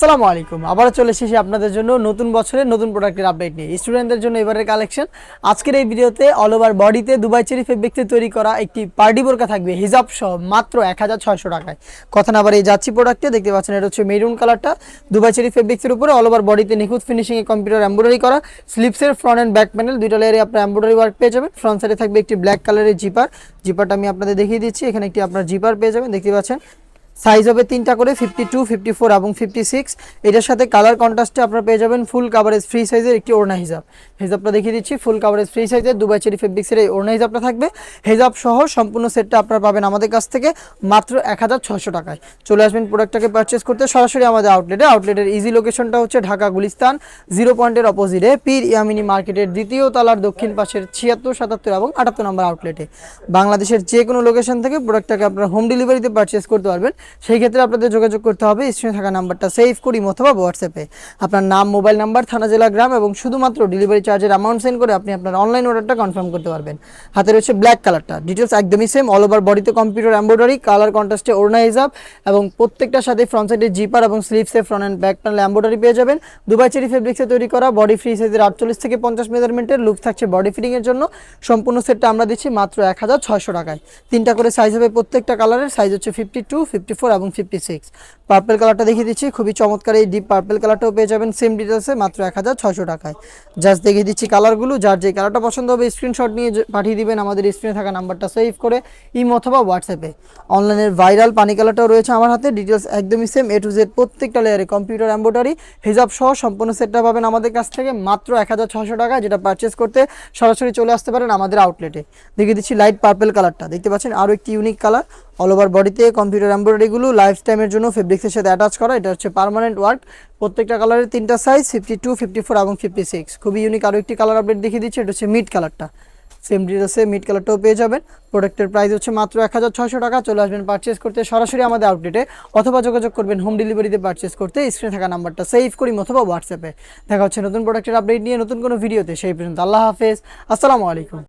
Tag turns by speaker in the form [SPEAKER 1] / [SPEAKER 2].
[SPEAKER 1] আসসালামু আলাইকুম। আবারও চলে এসেছি আপনাদের জন্য নতুন বছরের নতুন প্রোডাক্টের আপডেট নিয়ে। স্টুডেন্টদের জন্য এবারের কালেকশন আজকের এই ভিডিওতে অল ওভার বডিতে দুবাই চেরি ফেব্রিক্সে তৈরি করা একটি পার্টি বোরকা থাকবে, হিজাব সহ মাত্র এক হাজার ছয়শো টাকায়। কথা না এই যাচ্ছি প্রোডাক্টে দেখতে পাচ্ছেন এটা হচ্ছে মেরুন কালারটা দুবাই চেরি ফেব্রিক্সের উপরে অল ওভার বডিতে নিখুঁত ফিনিশিংয়ে কম্পিউটার এম্ব্রয়ডারি করা। স্লিপসের ফ্রন্ট অ্যান্ড ব্যাক প্যানেল দুইটা লেয়ারে আপনার এম্ব্রয়ডারি ওয়ার্ক পেয়ে যাবেন। ফ্রন্ট সাইডে থাকবে একটি ব্ল্যাক কালারের জিপার জিপারটা আমি আপনাদের দেখিয়ে দিচ্ছি। এখানে একটি আপনার জিপার পেয়ে যাবেন। দেখতে পাচ্ছেন সাইজ হবে তিনটা করে ফিফটি টু ফিফটি ফোর এবং ফিফটি সিক্স এটার সাথে কালার কন্ট্রাস্টে আপনারা পেয়ে যাবেন ফুল কাভারেজ ফ্রি সাইজের একটি ওড়না হিজাব। হিসাবটা দেখিয়ে দিচ্ছি ফুল কাভারেজ ফ্রি সাইজের দুবাই চেরি ফেব্রিক্সের এই ওড়না হিজাবটা থাকবে। হিসাব সহ সম্পূর্ণ সেটটা আপনারা পাবেন আমাদের কাছ থেকে মাত্র এক হাজার ছশো টাকায়। চলে আসবেন প্রোডাক্টটাকে পারচেস করতে, সরাসরি আমাদের আউটলেটে আউটলেটের ইজি লোকেশনটা হচ্ছে ঢাকা গুলিস্তান জিরো পয়েন্টের অপোজিটে পীর ইয়ামিনী মার্কেটের দ্বিতীয় তলার দক্ষিণ পাশের ছিয়াত্তর, সাতাত্তর এবং আটাত্তর নম্বর আউটলেটে বাংলাদেশের যে কোনো লোকেশন থেকে প্রোডাক্টটাকে আপনারা হোম ডেলিভারিতে পারচেস করতে পারবেন। সেই ক্ষেত্রে আপনাদের যোগাযোগ করতে হবে। স্ক্রিনে থাকা নাম্বারটা সেভ করি অথবা হোয়াটসঅ্যাপে আপনার নাম মোবাইল নাম্বার থানা, জেলা, গ্রাম এবং শুধুমাত্র ডেলিভারি চার্জের অ্যামাউন্ট সেন্ড করে আপনি আপনার অনলাইন অর্ডারটা কনফার্ম করতে পারবেন। হাতে রয়েছে ব্ল্যাক কালারটা ডিটেলস একদমই সেম অল ওভার বডিতে কম্পিউটার এম্ব্রয়ডারি কালার কন্ট্রাস্টে ওড়না হিসাব এবং প্রত্যেকটার সাথে ফ্রন্ট সাইডে জিপার এবং স্লিভসে front and back panel embroidery পেয়ে যাবেন। দুবাই চেরি ফেব্রিক্সে তৈরি করা বডি ফ্রি সাইজের আটচল্লিশ থেকে পঞ্চাশ মেজারমেন্টের লুক থাকছে বডি ফিটিংয়ের জন্য। সম্পূর্ণ সেটটা আমরা দিচ্ছি মাত্র এক হাজার ছয়শো টাকায়। তিনটা করে সাইজ হবে প্রত্যেকটা কালারের সাইজ হচ্ছে ফিফটি টু ফিফটি ফোর এবং ফিফটি সিক্স। পার্পেল কালারটা দেখিয়ে দিচ্ছি, খুবই চমৎকার এই ডিপ পার্পেল কালারটাও পেয়ে যাবেন সেম ডিটেলসে মাত্র এক হাজার ছয়শো টাকায়। জাস্ট দেখিয়ে দিচ্ছি কালারগুলো, যার যে কালারটা পছন্দ হবে স্ক্রিনশট নিয়ে পাঠিয়ে দিবেন, আমাদের স্ক্রিনে থাকা নাম্বারটা সেভ করে ইম অথবা হোয়াটসঅ্যাপে অনলাইনের ভাইরাল পানি কালারটাও রয়েছে আমার হাতে ডিটেলস একদমই সেম এ টু জেড প্রত্যেকটা লেয়ারে কম্পিউটার এম্ব্রয়ডারি হিজাব সহ সম্পূর্ণ সেটটা পাবেন আমাদের কাছ থেকে, মাত্র এক হাজার ছশো টাকা যেটা পারচেস করতে সরাসরি চলে আসতে পারেন আমাদের আউটলেটে দেখিয়ে দিচ্ছি লাইট পার্পেল কালারটা, দেখতে পাচ্ছেন আরও একটি ইউনিক কালার অল ওভার বডিতে কম্পিউটার এমব্রয়ডারিগুলো লাইফ টাইমের জন্য ফেব্রিক্সের সাথে অ্যাটাচ করা, এটা হচ্ছে পার্মানেন্ট ওয়ার্ক প্রত্যেকটা কালারের তিনটা size fifty two fifty four এবং ফিফটি সিক্স খুবই ইউনিক আরও একটি কালার আপডেট দেখিয়ে দিচ্ছি, এটা হচ্ছে মিড কালারটা সেম ডিটেলসে মিড কালারটাও পেয়ে যাবেন। প্রোডাক্টের প্রাইস হচ্ছে মাত্র এক হাজার ছশো টাকা, চলে আসবেন পারচেস করতে সরাসরি আমাদের আউটলেটে অথবা যোগাযোগ করবেন হোম ডেলিভারিতে পারচেস করতে স্ক্রিনে থাকা নাম্বারটা সেভ করি অথবা হোয়াটসঅ্যাপে দেখা হচ্ছে নতুন প্রোডাক্টের আপডেট নিয়ে নতুন কোনো ভিডিওতে সেই পর্যন্ত আল্লাহ হাফেজ। আসসালামু আলাইকুম।